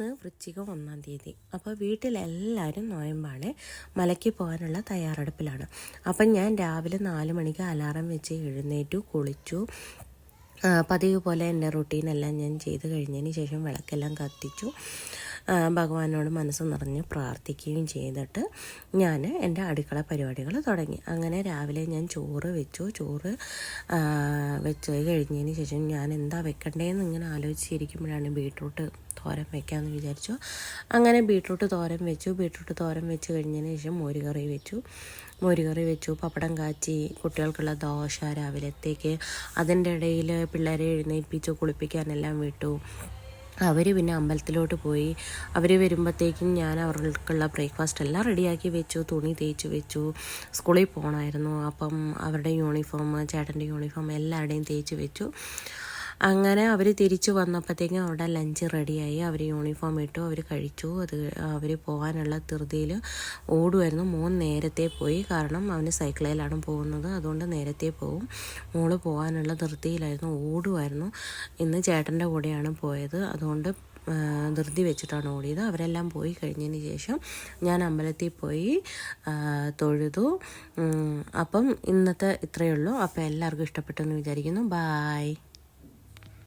ഇന്ന് വൃശ്ചിക ഒന്നാം തീയതി. അപ്പോൾ വീട്ടിലെല്ലാവരും നോയമ്പാണ് മലയ്ക്ക് പോകാനുള്ള തയ്യാറെടുപ്പിലാണ്. അപ്പം ഞാൻ രാവിലെ നാല് മണിക്ക് അലാറം വെച്ച് എഴുന്നേറ്റു കുളിച്ചു. പതിവ് പോലെ എന്റെ റുട്ടീനെല്ലാം ഞാൻ ചെയ്ത് കഴിഞ്ഞതിന് ശേഷം വിളക്കെല്ലാം കത്തിച്ചു. ഭഗവാനോട് മനസ്സ് നിറഞ്ഞ് പ്രാർത്ഥിക്കുകയും ചെയ്തിട്ട് ഞാൻ എന്റെ അടുക്കള പരിപാടികൾ തുടങ്ങി. അങ്ങനെ രാവിലെ ഞാൻ ചോറ് വെച്ചു. ചോറ് വെച്ച് കഴിഞ്ഞതിന് ശേഷം ഞാൻ എന്താ വെക്കണ്ടേന്ന് ഇങ്ങനെ ആലോചിച്ചിരിക്കുമ്പോഴാണ് ബീട്രൂട്ട് തോരൻ വെക്കാമെന്ന് വിചാരിച്ചു. അങ്ങനെ ബീട്രൂട്ട് തോരൻ വെച്ചു. ബീട്രൂട്ട് തോരൻ വെച്ച് കഴിഞ്ഞതിന് ശേഷം മോരുകറി വെച്ചു. മോരുകറി വെച്ചു. പപ്പടം കാച്ചി. കുട്ടികൾക്കുള്ള ദോശ രാവിലത്തേക്ക്. അതിന്റെ ഇടയിൽ പിള്ളേരെ എഴുന്നേൽപ്പിച്ചു കുളിപ്പിക്കാനെല്ലാം വിട്ടു. അവർ പിന്നെ അമ്പലത്തിലോട്ട് പോയി അവർ വരുമ്പോഴത്തേക്കും ഞാൻ അവർക്കുള്ള ബ്രേക്ക്ഫാസ്റ്റ് എല്ലാം റെഡിയാക്കി വെച്ചു തുണി തേച്ച് വെച്ചു സ്കൂളിൽ പോകണമായിരുന്നു അപ്പം അവരുടെ യൂണിഫോം ചേട്ടന്റെ യൂണിഫോം എല്ലാവരുടെയും തേച്ച് വെച്ചു. അങ്ങനെ അവർ തിരിച്ചു വന്നപ്പോഴത്തേക്കും അവിടെ ലഞ്ച് റെഡിയായി അവർ യൂണിഫോം ഇട്ടു അവർ കഴിച്ചു. അത് അവർ പോകാനുള്ള ധൃതിയിൽ ഓടുമായിരുന്നു മോൻ നേരത്തെ പോയി. കാരണം അവന് സൈക്കിളിലാണ് പോകുന്നത്. അതുകൊണ്ട് നേരത്തെ പോവും. മോൾ പോകാനുള്ള ധൃതിയിലായിരുന്നു. ഓടുമായിരുന്നു ഇന്ന് ചേട്ടന്റെ കൂടെയാണ് പോയത്. അതുകൊണ്ട് ധൃതി വെച്ചിട്ടാണ് ഓടിയത്. അവരെല്ലാം പോയി കഴിഞ്ഞതിന് ശേഷം ഞാൻ അമ്പലത്തിൽ പോയി തൊഴുതു. അപ്പം ഇന്നത്തെ ഇത്രയേ ഉള്ളൂ. അപ്പോൾ എല്ലാവർക്കും ഇഷ്ടപ്പെട്ടെന്ന് വിചാരിക്കുന്നു. ബായ്